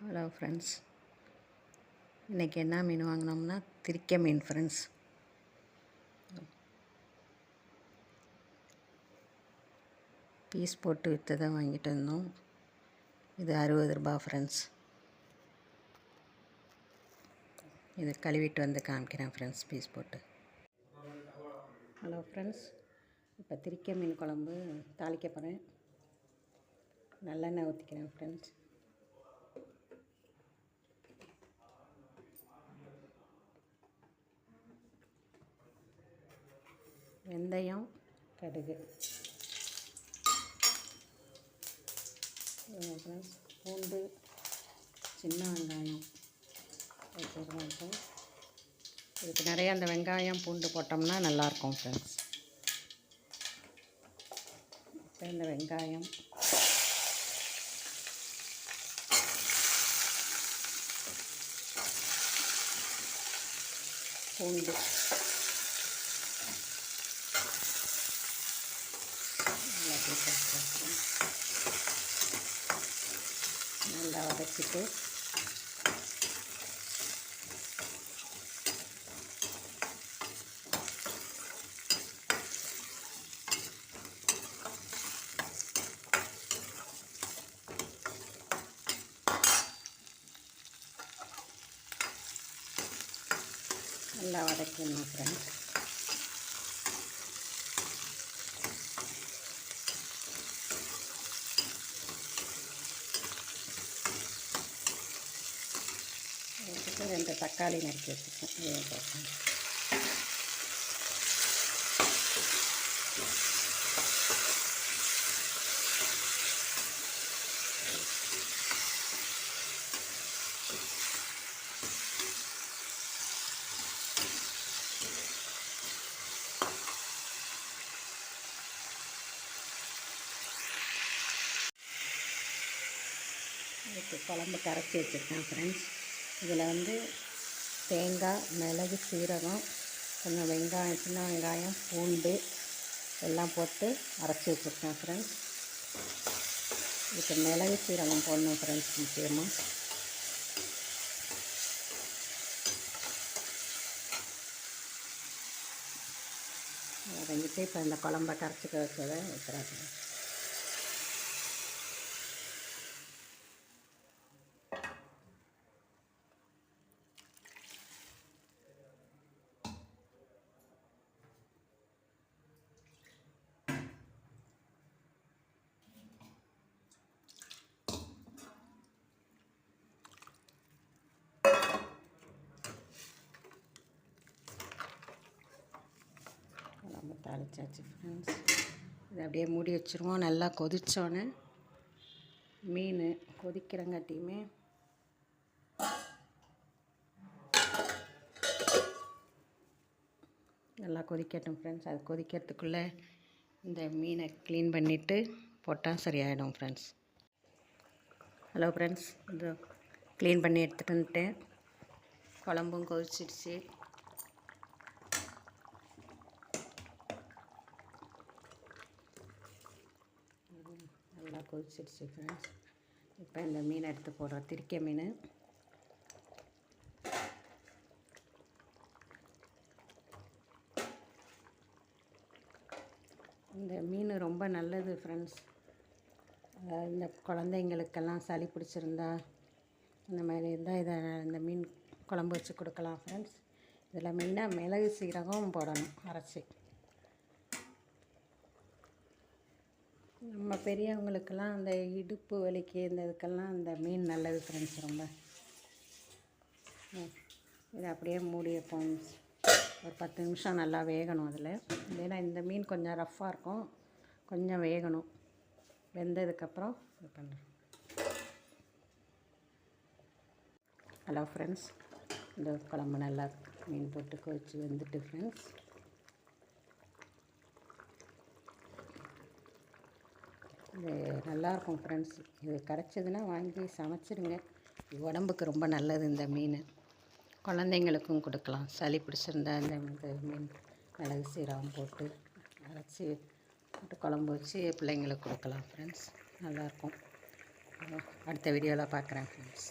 Hello friends இன்றைக்கி என்ன மீன் வாங்கினோம்னா திரிக்க மீன் ஃப்ரெண்ட்ஸ் பீஸ் போட்டு விற்று தான் வாங்கிட்டு வந்தோம். இது அறுபது ரூபா ஃப்ரெண்ட்ஸ் இது கழுவிட்டு வந்து காமிக்கிறேன் ஃப்ரெண்ட்ஸ் பீஸ் போட்டு. ஹலோ ஃப்ரெண்ட்ஸ் இப்போ திரிக்க மீன் குழம்பு தாளிக்க போகிறேன் நல்லெண்ணெய் ஊற்றிக்கிறேன் ஃப்ரெண்ட்ஸ் வெந்தயம் கடுகு. ஃப்ரெண்ட்ஸ் பூண்டு சின்ன வெங்காயம் வச்சுருக்கோம் ஃப்ரெண்ட்ஸ் இதுக்கு நிறைய அந்த வெங்காயம் பூண்டு போட்டோம்னா நல்லாயிருக்கும் ஃப்ரெண்ட்ஸ் இப்போ இந்த வெங்காயம். பூண்டு. நல்லா வதக்கிட்டு நல்லா வதக்கணும் ஃப்ரெண்ட்ஸ் ரெண்டு தக்காளி நறுக்கி வச்சுருக்கேன் இதை போட்டேன் இதுக்கு குழம்பு கரைச்சி வச்சுருக்கேன் ஃப்ரெண்ட்ஸ் இதில் வந்து தேங்காய் மிளகு சீரகம் கொஞ்சம் வெங்காயம் சின்ன வெங்காயம் பூண்டு எல்லாம் போட்டு அரைச்சி வச்சுருக்கேன் ஃப்ரெண்ட்ஸ் இப்போ மிளகு சீரகம் போடணும் ஃப்ரெண்ட்ஸ் முக்கியமாக வதங்கிட்டு இப்போ இந்த குழம்ப கரைச்சிக்க வச்சதை வைக்கிறேன் குழம்பு தாளிச்சாச்சு ஃப்ரெண்ட்ஸ் இதை அப்படியே மூடி வச்சுருவோம். நல்லா கொதித்தோன்னே மீன் கொதிக்கிறங்காட்டியுமே நல்லா கொதிக்கட்டும் ஃப்ரெண்ட்ஸ் அது கொதிக்கிறதுக்குள்ளே இந்த மீனை க்ளீன் பண்ணிவிட்டு போட்டால் சரியாயிடும் ஃப்ரெண்ட்ஸ் ஹலோ ஃப்ரெண்ட்ஸ் இது க்ளீன் பண்ணி எடுத்துகிட்டு வந்துட்டேன். குழம்பும் கொதிச்சிடுச்சு. நல்லா கொதிச்சிடுச்சு ஃப்ரெண்ட்ஸ் இப்போ இந்த மீனை எடுத்து போடுறோம். திரிக்க மீன். இந்த மீன் ரொம்ப நல்லது ஃப்ரெண்ட்ஸ் இந்த குழந்தைங்களுக்கெல்லாம் சளி பிடிச்சிருந்தா இந்த மாதிரி இருந்தால் இதை இந்த மீன் குழம்பு வச்சு கொடுக்கலாம் ஃப்ரெண்ட்ஸ் இதில் மெயினாக மிளகு சீரகம் போடணும் அரைச்சி. நம்ம பெரியவங்களுக்கெல்லாம் அந்த இடுப்பு வலிக்கு இந்த இதுக்கெல்லாம் இந்த மீன் நல்லது ஃப்ரெண்ட்ஸ் ரொம்ப. இதை அப்படியே மூடி வைப்போம். ஒரு பத்து நிமிஷம் நல்லா வேகணும் அதில். ஏன்னா இந்த மீன் கொஞ்சம் ரஃப்பாக இருக்கும். கொஞ்சம் வேகணும். வெந்ததுக்கப்புறம் இது பண்ணுறோம் ஹலோ ஃப்ரெண்ட்ஸ் இந்த குழம்பு நல்லா மீன் போட்டு கொதிச்சு வெந்துட்டு ஃப்ரெண்ட்ஸ் இது நல்லாயிருக்கும் ஃப்ரெண்ட்ஸ் இது கிடச்சிதுன்னா வாங்கி சமைச்சிருங்க. உடம்புக்கு ரொம்ப நல்லது இந்த மீன். குழந்தைங்களுக்கும் கொடுக்கலாம். சளி பிடிச்சிருந்தா இந்த மீன் மிளகு சீரகம் போட்டு அரைச்சி போட்டு குழம்பு வச்சு பிள்ளைங்களுக்கு கொடுக்கலாம் ஃப்ரெண்ட்ஸ் நல்லாயிருக்கும். அடுத்த வீடியோவில் பார்க்குறேன் ஃப்ரெண்ட்ஸ்